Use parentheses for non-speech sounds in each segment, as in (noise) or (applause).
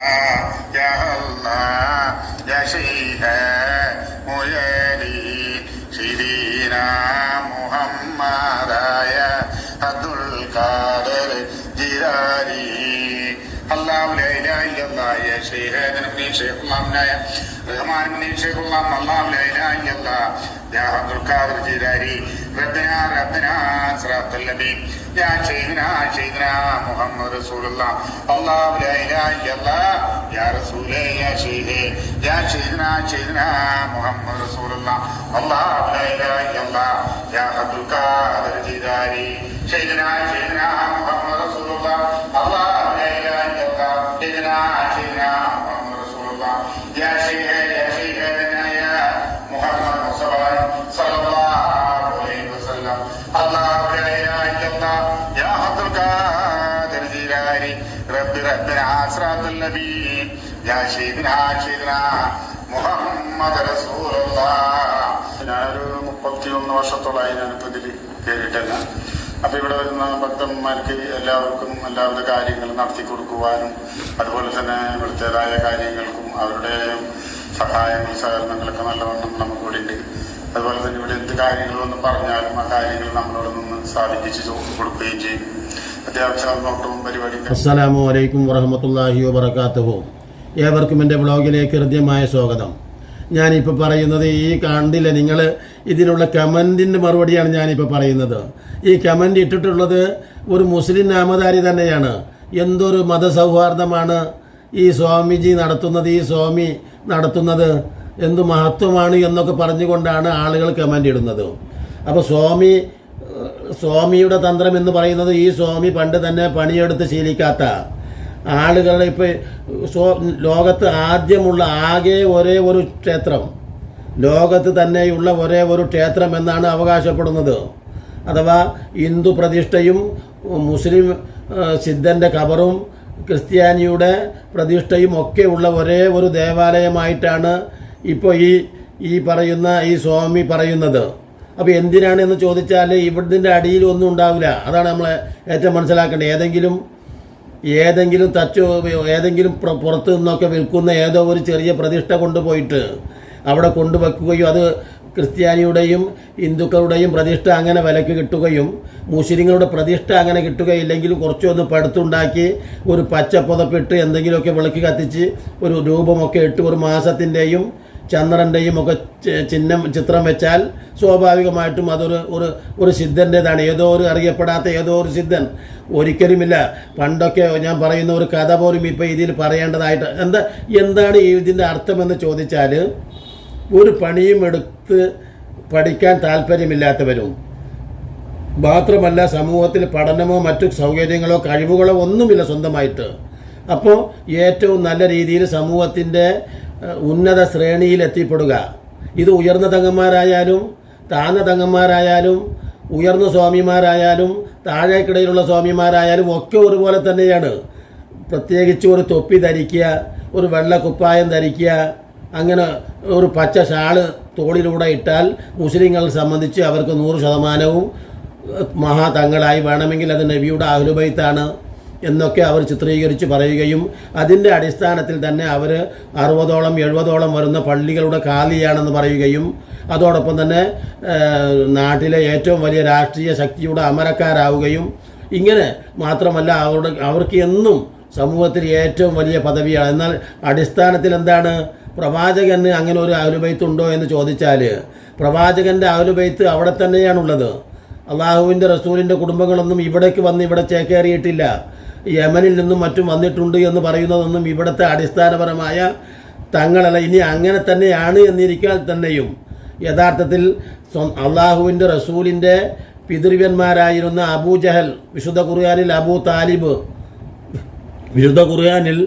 Ya Allah, Ya Sheikh Muyali, Shirina Muhammadaya, Abdul Qadir Jilani. Allah, La ilaha illallah, Ya Sheikh Muyali, Shirina Muhammadaya, Abdul Qadir Jilani. Allah, La ilaha illallah, Ya Sheikh Muyali, Shirina Muhammadaya, Abdul Qadir Jilani. يا عبد القادر جيراني ربنا ربنا صراط الذين يا شيخنا شيخنا محمد رسول الله الله لا اله الا الله يا رسول يا شيخ يا شيخنا شيخنا محمد رسول الله الله لا اله الا الله يا عبد القادر جيلاني شيخنا شيخنا محمد رسول الله الله يا سيدنا سيدنا Muhammad റസൂലുള്ള ഞാനൊരു മുപ്പത്തിയൊന്ന് വർഷത്തോളമായി ഞാനിപ്പോൾ ഇതിൽ കയറിയിട്ടല്ല അപ്പോൾ ഇവിടെ വരുന്ന ഭക്തന്മാർക്ക് എല്ലാവർക്കും എല്ലാവിധ കാര്യങ്ങളും നടത്തി കൊടുക്കുവാനും അതുപോലെ തന്നെ ഇവിടുത്തേതായ കാര്യങ്ങൾക്കും അവരുടെ സഹായങ്ങൾ സഹകരണങ്ങളൊക്കെ നല്ലവണ്ണം നമുക്ക് ഇവിടെ ഉണ്ട് അതുപോലെ തന്നെ ഇവിടെ എന്ത് കാര്യങ്ങളൊന്നും പറഞ്ഞാലും ആ കാര്യങ്ങൾ നമ്മളോട് നിന്ന് സാധിപ്പിച്ച് കൊടുക്കുകയും ചെയ്യും അത്യാവശ്യം നോട്ടവും പരിപാടിയും അസ്സലാമു അലൈക്കും വറഹമത്തല്ലാഹി വബർക്കാത്തുഹു ഏവർക്കും എന്റെ ബ്ലോഗിലേക്ക് ഹൃദ്യമായ സ്വാഗതം. ഞാനിപ്പോൾ പറയുന്നത് ഈ കണ്ടില്ല നിങ്ങൾ? ഇതിനുള്ള കമന്റിന്റെ മറുപടിയാണ് ഞാനിപ്പോൾ പറയുന്നത്. ഈ കമന്റ് ഇട്ടിട്ടുള്ളത് ഒരു മുസ്ലിം നാമധാരി തന്നെയാണ്. എന്തൊരു മതസൗഹാർദ്ദമാണ് ഈ സ്വാമിജി നടത്തുന്നത് ഈ സ്വാമി നടത്തുന്നത്. എന്ത് മഹത്വമാണ് എന്നൊക്കെ പറഞ്ഞുകൊണ്ടാണ് ആളുകൾ കമന്റ് ഇടുന്നത്. അപ്പോൾ സ്വാമി സ്വാമിയുടെ തന്ത്രം എന്ന് പറയുന്നത് ഈ സ്വാമി പണ്ട് തന്നെ പണിയെടുത്ത് ശീലിക്കാത്ത ആളുകളുടെ ഇപ്പോൾ ലോകത്ത് ആദ്യമുള്ള ആകെ ഒരേ ഒരു ക്ഷേത്രം. ലോകത്ത് തന്നെയുള്ള ഒരേ ഒരു ക്ഷേത്രം എന്നാണ് അവകാശപ്പെടുന്നത്. അഥവാ ഹിന്ദു പ്രതിഷ്ഠയും മുസ്ലിം സിദ്ധന്റെ കബറും ക്രിസ്ത്യാനിയുടെ പ്രതിഷ്ഠയും ഒക്കെ ഉള്ള ഒരേ ഒരു ദേവാലയമായിട്ടാണ് ഇപ്പോൾ ഈ ഈ പറയുന്ന ഈ സ്വാമി പറയുന്നത്. അപ്പോൾ എന്തിനാണ് എന്ന് ചോദിച്ചാൽ ഇവിടുത്തെ അടിയിൽ ഒന്നും ഉണ്ടാവില്ല. അതാണ് നമ്മൾ ഏറ്റവും മനസ്സിലാക്കേണ്ടത്. ഏതെങ്കിലും ഏതെങ്കിലും തച്ചു ഏതെങ്കിലും പുറത്ത് നിന്നൊക്കെ വിൽക്കുന്ന ഏതോ ഒരു ചെറിയ പ്രതിഷ്ഠ കൊണ്ടുപോയിട്ട് അവിടെ കൊണ്ടുവെക്കുകയും അത് ക്രിസ്ത്യാനിയുടെയും ഹിന്ദുക്കളുടെയും പ്രതിഷ്ഠ അങ്ങനെ വിലക്ക് കിട്ടുകയും മുസ്ലിങ്ങളുടെ പ്രതിഷ്ഠ അങ്ങനെ കിട്ടുകയില്ലെങ്കിലും കുറച്ചൊന്ന് പടുത്തുണ്ടാക്കി ഒരു പച്ച പുതപ്പിട്ട് എന്തെങ്കിലുമൊക്കെ വിളക്ക് കത്തിച്ച് ഒരു രൂപമൊക്കെ ഇട്ട് ഒരു മാസത്തിന്റെയും ചന്ദ്രന്റെയും ഒക്കെ ചിഹ്നം ചിത്രം വെച്ചാൽ സ്വാഭാവികമായിട്ടും അതൊരു ഒരു ഒരു സിദ്ധന്റേതാണ് ഏതോ ഒരു അറിയപ്പെടാത്ത ഏതോ ഒരു സിദ്ധൻ. ഒരിക്കലുമില്ല. പണ്ടൊക്കെ ഞാൻ പറയുന്ന ഒരു കഥ പോലും ഇപ്പോൾ ഇതിൽ പറയേണ്ടതായിട്ട് എന്താ എന്താണ് ഇതിന്റെ അർത്ഥമെന്ന് ചോദിച്ചാൽ ഒരു പണിയും എടുത്ത് പഠിക്കാൻ താല്പര്യമില്ലാത്തവരും മാത്രമല്ല സമൂഹത്തിൽ പഠനമോ മറ്റു സൗകര്യങ്ങളോ കഴിവുകളോ ഒന്നുമില്ല സ്വന്തമായിട്ട്. അപ്പോൾ ഏറ്റവും നല്ല രീതിയിൽ സമൂഹത്തിന്റെ ഉന്നത ശ്രേണിയിൽ എത്തിപ്പെടുക ഇത് ഉയർന്ന തങ്ങന്മാരായാലും താന്ന തങ്ങന്മാരായാലും ഉയർന്ന സ്വാമിമാരായാലും താഴേക്കിടയിലുള്ള സ്വാമിമാരായാലും ഒക്കെ ഒരുപോലെ തന്നെയാണ്. പ്രത്യേകിച്ച് ഒരു തൊപ്പി ധരിക്കുക ഒരു വെള്ള കുപ്പായം ധരിക്കുക അങ്ങനെ ഒരു പച്ച ഷാൾ തോളിലൂടെ ഇട്ടാൽ മുസ്ലിങ്ങളെ സംബന്ധിച്ച് അവർക്ക് നൂറ് ശതമാനവും മഹാതങ്ങളായി വേണമെങ്കിൽ അത് നബിയുടെ അഹ്ലുബൈത്താണ്. എന്നൊക്കെ അവർ ചിത്രീകരിച്ച് പറയുകയും അതിന്റെ അടിസ്ഥാനത്തിൽ തന്നെ അവർ അറുപതോളം എഴുപതോളം വരുന്ന പള്ളികളുടെ കാലിയാണെന്ന് പറയുകയും അതോടൊപ്പം തന്നെ നാട്ടിലെ ഏറ്റവും വലിയ രാഷ്ട്രീയ ശക്തിയുടെ അമരക്കാരാവുകയും ഇങ്ങനെ മാത്രമല്ല അവരുടെ അവർക്ക് എന്നും സമൂഹത്തിൽ ഏറ്റവും വലിയ പദവിയാണ്. എന്നാൽ അടിസ്ഥാനത്തിൽ എന്താണ്? പ്രവാചകന് അങ്ങനെ ഒരു ഉണ്ടോ എന്ന് ചോദിച്ചാൽ പ്രവാചകന്റെ അവലുബൈത്ത് അവിടെ തന്നെയാണുള്ളത്. അള്ളാഹുവിന്റെ റസൂലിന്റെ കുടുംബങ്ങളൊന്നും ഇവിടേക്ക് വന്ന് ഇവിടെ ചേക്കേറിയിട്ടില്ല. യമനിൽ നിന്നും മറ്റും വന്നിട്ടുണ്ട് എന്ന് പറയുന്നതൊന്നും ഇവിടുത്തെ അടിസ്ഥാനപരമായ തങ്ങളല്ല. ഇനി അങ്ങനെ തന്നെയാണ് എന്നിരിക്കാൻ തന്നെയും. യഥാർത്ഥത്തിൽ അള്ളാഹുവിന്റെ റസൂലിന്റെ പിതൃവ്യന്മാരായിരുന്ന അബൂ ജഹൽ വിശുദ്ധ ഖുർആാനിൽ അബൂ താലിബ് വിശുദ്ധ ഖുർആാനിൽ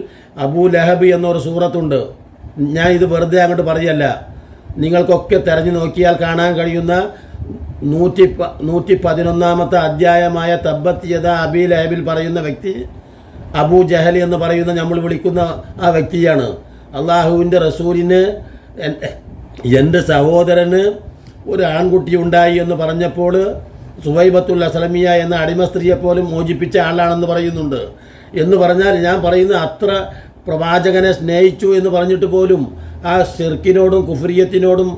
അബൂ ലഹബ് എന്നൊരു സൂറത്തുണ്ട്. ഞാൻ ഇത് വെറുതെ അങ്ങോട്ട് പറയല്ല നിങ്ങൾക്കൊക്കെ തെരഞ്ഞു നോക്കിയാൽ കാണാൻ കഴിയുന്ന നൂറ്റി നൂറ്റി പതിനൊന്നാമത്തെ അധ്യായമായ തബ്ബത്ത് ചെയ്ത അബി ലഹബിൽ പറയുന്ന വ്യക്തി അബൂ ജഹൽ എന്ന് പറയുന്ന നമ്മൾ വിളിക്കുന്ന ആ വ്യക്തിയാണ്. അള്ളാഹുവിന്റെ റസൂലിന് എന്റെ സഹോദരന് ഒരു ആൺകുട്ടി ഉണ്ടായി എന്ന് പറഞ്ഞപ്പോൾ സുവൈബത്തുൽ അസലമിയ എന്ന അടിമ സ്ത്രീയെ പോലും മോചിപ്പിച്ച ആളാണെന്ന് പറയുന്നുണ്ട്. എന്ന് പറഞ്ഞാൽ ഞാൻ പറയുന്ന അത്ര പ്രവാചകനെ സ്നേഹിച്ചു എന്ന് പറഞ്ഞിട്ട് പോലും ആ ഷിർക്കിനോടും കുഫ്രിയത്തിനോടും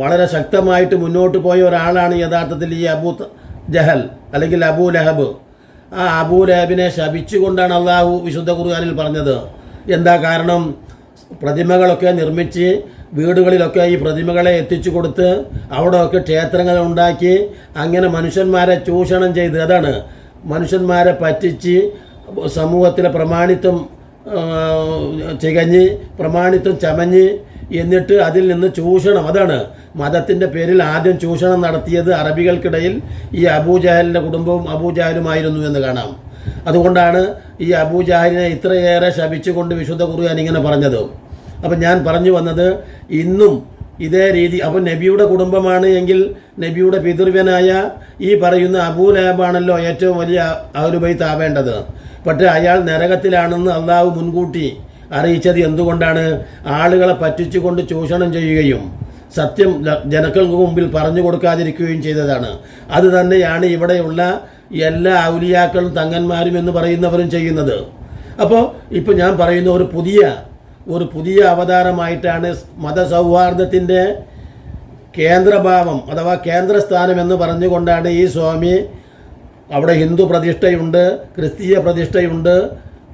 വളരെ ശക്തമായിട്ട് മുന്നോട്ട് പോയ ഒരാളാണ് യഥാർത്ഥത്തിൽ ഈ അബൂ ജഹൽ അല്ലെങ്കിൽ അബൂ ലഹബ്. ആ അബൂ ലഹബിനെ ശപിച്ചുകൊണ്ടാണ് അള്ളാഹു വിശുദ്ധ ഖുർആനിൽ പറഞ്ഞത്. എന്താ കാരണം? പ്രതിമകളൊക്കെ നിർമ്മിച്ച് വീടുകളിലൊക്കെ ഈ പ്രതിമകളെ എത്തിച്ചു കൊടുത്ത് അവിടെയൊക്കെ ക്ഷേത്രങ്ങൾ ഉണ്ടാക്കി അങ്ങനെ മനുഷ്യന്മാരെ ചൂഷണം ചെയ്ത് അതാണ്. മനുഷ്യന്മാരെ പറ്റിച്ച് സമൂഹത്തിലെ പ്രമാണിത്വം ചികഞ്ഞ് പ്രമാണിത്വം ചമഞ്ഞ് എന്നിട്ട് അതിൽ നിന്ന് ചൂഷണം. അതാണ് മതത്തിന്റെ പേരിൽ ആദ്യം ചൂഷണം നടത്തിയത് അറബികൾക്കിടയിൽ ഈ അബൂജഹലിന്റെ കുടുംബവും അബൂജഹലുമായിരുന്നു എന്ന് കാണാം. അതുകൊണ്ടാണ് ഈ അബൂജാഹലിനെ ഇത്രയേറെ ശപിച്ചുകൊണ്ട് വിശുദ്ധ കുറുവാൻ ഇങ്ങനെ പറഞ്ഞത്. അപ്പം ഞാൻ പറഞ്ഞു വന്നത് ഇന്നും ഇതേ രീതി. അപ്പം നബിയുടെ കുടുംബമാണ് എങ്കിൽ നബിയുടെ പിതൃവ്യനായ ഈ പറയുന്ന അബൂലഹബാണല്ലോ ഏറ്റവും വലിയ ആവേണ്ടത് പക്ഷേ അയാൾ നരകത്തിലാണെന്ന് അള്ളാഹു മുൻകൂട്ടി അറിയിച്ചത് എന്തുകൊണ്ടാണ് ആളുകളെ പറ്റിച്ചുകൊണ്ട് ചൂഷണം ചെയ്യുകയും സത്യം ജനങ്ങൾക്ക് മുമ്പിൽ പറഞ്ഞു കൊടുക്കാതിരിക്കുകയും ചെയ്തതാണ്. അത് തന്നെയാണ് ഇവിടെയുള്ള എല്ലാ ഔലിയാക്കളും തങ്ങന്മാരും എന്ന് പറയുന്നവരും ചെയ്യുന്നത്. അപ്പോൾ ഇപ്പോൾ ഞാൻ പറയുന്ന ഒരു പുതിയ ഒരു പുതിയ അവതാരമായിട്ടാണ് മതസൗഹാർദ്ദത്തിന്റെ കേന്ദ്രഭാവം അഥവാ കേന്ദ്രസ്ഥാനം എന്ന് പറഞ്ഞുകൊണ്ടാണ് ഈ സ്വാമി അവിടെ ഹിന്ദു പ്രതിഷ്ഠയുണ്ട് ക്രിസ്തീയ പ്രതിഷ്ഠയുണ്ട്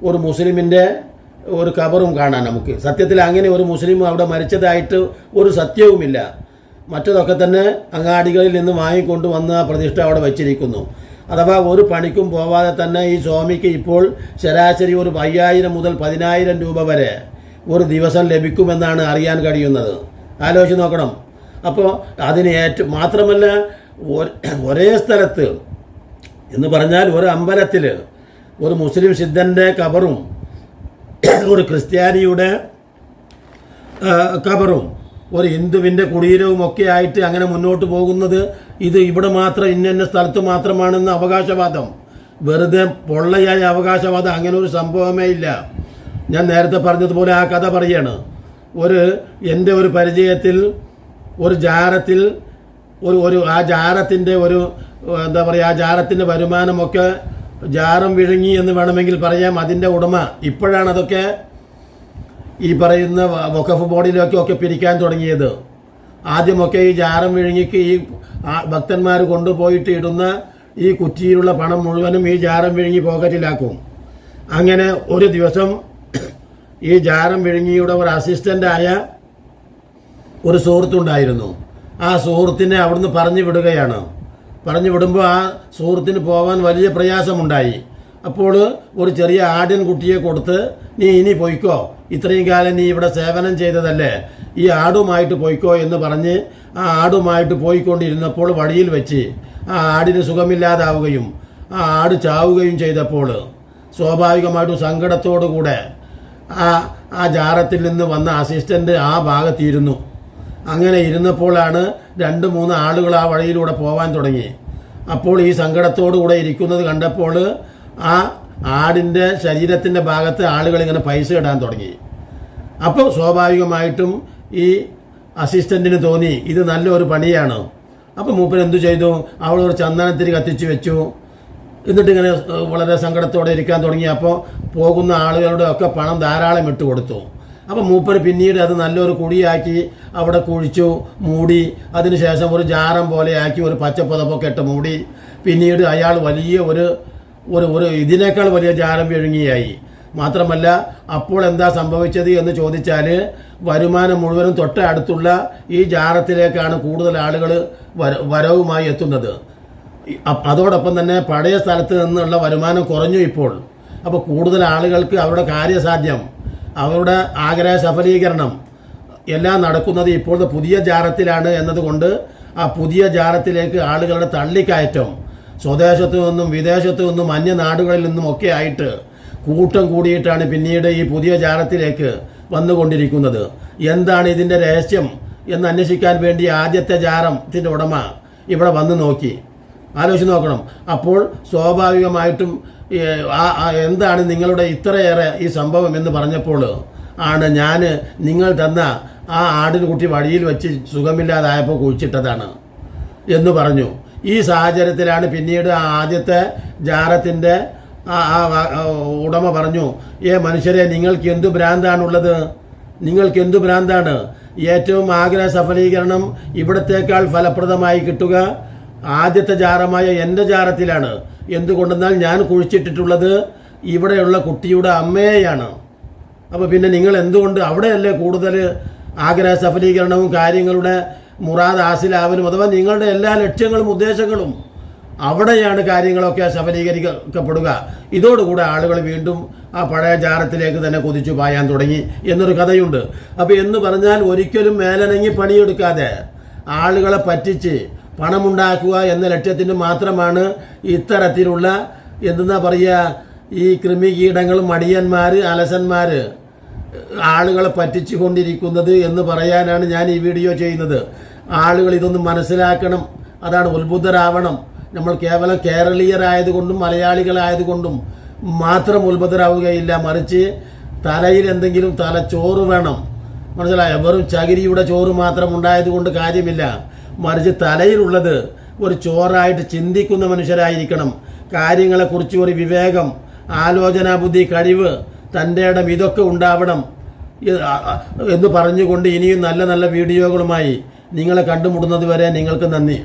ഒരു മുസ്ലിമിന്റെ ഒരു കബറും കാണാം നമുക്ക്. സത്യത്തിൽ അങ്ങനെ ഒരു മുസ്ലിം അവിടെ മരിച്ചതായിട്ട് ഒരു സത്യവുമില്ല. മറ്റതൊക്കെ തന്നെ അങ്ങാടികളിൽ നിന്ന് വാങ്ങിക്കൊണ്ട് വന്ന് ആ പ്രതിഷ്ഠ അവിടെ വച്ചിരിക്കുന്നു. അഥവാ ഒരു പണിക്കും പോവാതെ തന്നെ ഈ സ്വാമിക്ക് ഇപ്പോൾ ശരാശരി ഒരു അയ്യായിരം മുതൽ പതിനായിരം രൂപ വരെ ഒരു ദിവസം ലഭിക്കുമെന്നാണ് അറിയാൻ കഴിയുന്നത്. ആലോചിച്ച് നോക്കണം. അപ്പോൾ അതിന് ഏറ്റവും മാത്രമല്ല ഒരേ സ്ഥലത്ത് എന്ന് പറഞ്ഞാൽ ഒരു അമ്പലത്തിൽ ഒരു മുസ്ലിം സിദ്ധന്റെ കബറും ഒരു ക്രിസ്ത്യാനിയുടെ കബറും ഒരു ഹിന്ദുവിന്റെ കുടീരവും ഒക്കെ ആയിട്ട് അങ്ങനെ മുന്നോട്ട് പോകുന്നത് ഇത് ഇവിടെ മാത്രം ഇന്ന സ്ഥലത്ത് മാത്രമാണെന്ന് അവകാശവാദം. വെറുതെ പൊള്ളയായ അവകാശവാദം അങ്ങനെ ഒരു സംഭവമേ ഇല്ല. ഞാൻ നേരത്തെ പറഞ്ഞതുപോലെ ആ കഥ പറയാണ്. ഒരു എന്റെ ഒരു പരിചയത്തിൽ ഒരു ജാരത്തിൽ ഒരു ഒരു ആ ജാരത്തിന്റെ ഒരു എന്താ പറയുക ആ ജാരത്തിന്റെ വരുമാനമൊക്കെ ജാരം വിഴുങ്ങി എന്ന് വേണമെങ്കിൽ പറയാം. അതിന്റെ ഉടമ ഇപ്പോഴാണ് അതൊക്കെ ഈ പറയുന്ന വഖഫ് ബോർഡിലൊക്കെ ഒക്കെ പിരിക്കാൻ തുടങ്ങിയത്. ആദ്യമൊക്കെ ഈ ജാരം വിഴുങ്ങിക്ക് ഈ ഭക്തന്മാർ കൊണ്ടുപോയിട്ട് ഇടുന്ന ഈ കുറ്റിയിലുള്ള പണം മുഴുവനും ഈ ജാറം വിഴുങ്ങി പോക്കറ്റിലാക്കും. അങ്ങനെ ഒരു ദിവസം (clears throat) ഈ ജാറം വിഴുങ്ങിയുടെ ഒരു അസിസ്റ്റന്റായ ഒരു സുഹൃത്തുണ്ടായിരുന്നു. ആ സുഹൃത്തിനെ അവിടുന്ന് പറഞ്ഞു വിടുകയാണ്. പറഞ്ഞു വിടുമ്പോൾ ആ സുഹൃത്തിന് പോകാൻ വലിയ പ്രയാസമുണ്ടായി. അപ്പോൾ ഒരു ചെറിയ ആടിൻ കുട്ടിയെ കൊടുത്ത് നീ ഇനി പോയിക്കോ. ഇത്രയും കാലം നീ ഇവിടെ സേവനം ചെയ്തതല്ലേ. ഈ ആടുമായിട്ട് പോയിക്കോ എന്ന് പറഞ്ഞ് ആ ആടുമായിട്ട് പോയിക്കൊണ്ടിരുന്നപ്പോൾ വഴിയിൽ വെച്ച് ആ ആടിന് സുഖമില്ലാതാവുകയും ആ ആട് ചാവുകയും ചെയ്തപ്പോൾ സ്വാഭാവികമായിട്ടും സങ്കടത്തോടു കൂടെ ആ ആ ജാറത്തിൽ നിന്ന് വന്ന അസിസ്റ്റന്റ് ആ ഭാഗത്തിരുന്നു. അങ്ങനെ ഇരുന്നപ്പോഴാണ് രണ്ട് മൂന്ന് ആളുകൾ ആ വഴിയിലൂടെ പോവാൻ തുടങ്ങി. അപ്പോൾ ഈ സങ്കടത്തോടു കൂടെ ഇരിക്കുന്നത് കണ്ടപ്പോൾ ആ ആടിന്റെ ശരീരത്തിന്റെ ഭാഗത്ത് ആളുകൾ ഇങ്ങനെ പൈസ ഇടാൻ തുടങ്ങി. അപ്പോൾ സ്വാഭാവികമായിട്ടും ഈ അസിസ്റ്റന്റിന് തോന്നി ഇത് നല്ലൊരു പണിയാണ്. അപ്പോൾ മൂപ്പൻ എന്തു ചെയ്തു? അവൾ ഒരു ചന്ദനത്തിരി കത്തിച്ചു വെച്ചു. എന്നിട്ട് ഇങ്ങനെ വളരെ സങ്കടത്തോടെ ഇരിക്കാൻ തുടങ്ങി. അപ്പോൾ പോകുന്ന ആളുകളുടെ ഒക്കെ പണം ധാരാളം ഇട്ട് കൊടുത്തു അപ്പോൾ മൂപ്പർ പിന്നീട് അത് നല്ലൊരു കുഴിയാക്കി അവിടെ കുഴിച്ചു മൂടി അതിനുശേഷം ഒരു ജാറം പോലെ ആക്കി ഒരു പച്ചപ്പുതപ്പൊക്കെ ഇട്ട് മൂടി. പിന്നീട് അയാൾ വലിയ ഒരു ഒരു ഒരു ഇതിനേക്കാൾ വലിയ ജാരം വിഴുങ്ങിയായി. മാത്രമല്ല അപ്പോൾ എന്താ സംഭവിച്ചത് എന്ന് ചോദിച്ചാൽ വരുമാനം മുഴുവനും തൊട്ട അടുത്തുള്ള ഈ ജാറത്തിലേക്കാണ് കൂടുതൽ ആളുകൾ വര വരവുമായി എത്തുന്നത്. അതോടൊപ്പം തന്നെ പഴയ സ്ഥലത്ത് നിന്നുള്ള വരുമാനം കുറഞ്ഞു ഇപ്പോൾ. അപ്പോൾ കൂടുതൽ ആളുകൾക്ക് അവരുടെ കാര്യസാധ്യം അവരുടെ ആഗ്രഹ സഫലീകരണം എല്ലാം നടക്കുന്നത് ഇപ്പോഴത്തെ പുതിയ ജാറത്തിലാണ് എന്നതുകൊണ്ട് ആ പുതിയ ജാറത്തിലേക്ക് ആളുകളുടെ തള്ളിക്കയറ്റം സ്വദേശത്തു നിന്നും വിദേശത്തു നിന്നും അന്യനാടുകളിൽ നിന്നും ഒക്കെ ആയിട്ട് കൂട്ടം കൂടിയിട്ടാണ് പിന്നീട് ഈ പുതിയ ജാറത്തിലേക്ക് വന്നുകൊണ്ടിരിക്കുന്നത്. എന്താണ് ഇതിന്റെ രഹസ്യം എന്ന് അന്വേഷിക്കാൻ വേണ്ടി ആദ്യത്തെ ജാറത്തിന്റെ ഉടമ ഇവിടെ വന്ന് നോക്കി. ആലോചിച്ച് നോക്കണം. അപ്പോൾ സ്വാഭാവികമായിട്ടും എന്താണ് നിങ്ങളുടെ ഇത്രയേറെ ഈ സംഭവം എന്ന് പറഞ്ഞപ്പോൾ ആണ് ഞാൻ നിങ്ങൾ തന്ന ആ ആടിന് കുട്ടി വഴിയിൽ വെച്ച് സുഖമില്ലാതായപ്പോൾ കുഴിച്ചിട്ടതാണ് എന്ന് പറഞ്ഞു. ഈ സാഹചര്യത്തിലാണ് പിന്നീട് ആദ്യത്തെ ജാറത്തിന്റെ ആ ഉടമ പറഞ്ഞു ഏ മനുഷ്യരെ നിങ്ങൾക്ക് എന്തു ഭ്രാന്താണുള്ളത്? നിങ്ങൾക്ക് എന്തു ഭ്രാന്താണ്? ഏറ്റവും ആഗ്രഹ സഫലീകരണം ഇവിടത്തേക്കാൾ ഫലപ്രദമായി കിട്ടുക. ആദ്യത്തെ ജാറമായ എന്റെ ജാറത്തിലാണ്. എന്തുകൊണ്ടെന്നാൽ ഞാൻ കുഴിച്ചിട്ടിട്ടുള്ളത് ഇവിടെയുള്ള കുട്ടിയുടെ അമ്മയെയാണ്. അപ്പോൾ പിന്നെ നിങ്ങൾ എന്തുകൊണ്ട് അവിടെയല്ലേ കൂടുതൽ ആഗ്രഹ സഫലീകരണവും കാര്യങ്ങളുടെ മുറാദ് ഹാസിലാവലും അഥവാ നിങ്ങളുടെ എല്ലാ ലക്ഷ്യങ്ങളും ഉദ്ദേശങ്ങളും അവിടെയാണ് കാര്യങ്ങളൊക്കെ സഫലീകരിക്കപ്പെടുക. ഇതോടുകൂടെ ആളുകൾ വീണ്ടും ആ പഴയ ജാറത്തിലേക്ക് തന്നെ കുതിച്ചു പായാൻ തുടങ്ങി എന്നൊരു കഥയുണ്ട്. അപ്പോൾ എന്ന് പറഞ്ഞാൽ ഒരിക്കലും മേലനങ്ങി പണിയെടുക്കാതെ ആളുകളെ പറ്റിച്ച് പണമുണ്ടാക്കുക എന്ന ലക്ഷ്യത്തിന് മാത്രമാണ് ഇത്തരത്തിലുള്ള എന്തെന്നാ പറയുക ഈ കൃമികീടങ്ങൾ മടിയന്മാർ അലസന്മാർ ആളുകളെ പറ്റിച്ചു കൊണ്ടിരിക്കുന്നത് എന്ന് പറയാനാണ് ഞാൻ ഈ വീഡിയോ ചെയ്യുന്നത്. ആളുകൾ ഇതൊന്നും മനസ്സിലാക്കണം അതാണ് ഉത്ബുദ്ധരാവണം. നമ്മൾ കേവലം കേരളീയരായതുകൊണ്ടും മലയാളികളായതുകൊണ്ടും മാത്രം ഉത്ബുദ്ധരാവുകയില്ല. മറിച്ച് തലയിൽ എന്തെങ്കിലും തലച്ചോറ് വേണം. മനസ്സിലായോ? വെറും ചകിരിയുടെ ചോറ് മാത്രം ഉണ്ടായതുകൊണ്ട് കാര്യമില്ല. മറിച്ച് തലയിലുള്ളത് ഒരു ചോറായിട്ട് ചിന്തിക്കുന്ന മനുഷ്യരായിരിക്കണം. കാര്യങ്ങളെക്കുറിച്ച് ഒരു വിവേകം ആലോചനാ ബുദ്ധി കഴിവ് തന്റെ ഇടം ഇതൊക്കെ ഉണ്ടാവണം. എന്ന് പറഞ്ഞുകൊണ്ട് ഇനിയും നല്ല നല്ല വീഡിയോകളുമായി നിങ്ങളെ കണ്ടുമുട്ടുന്നത് വരെ നിങ്ങൾക്ക് നന്ദി.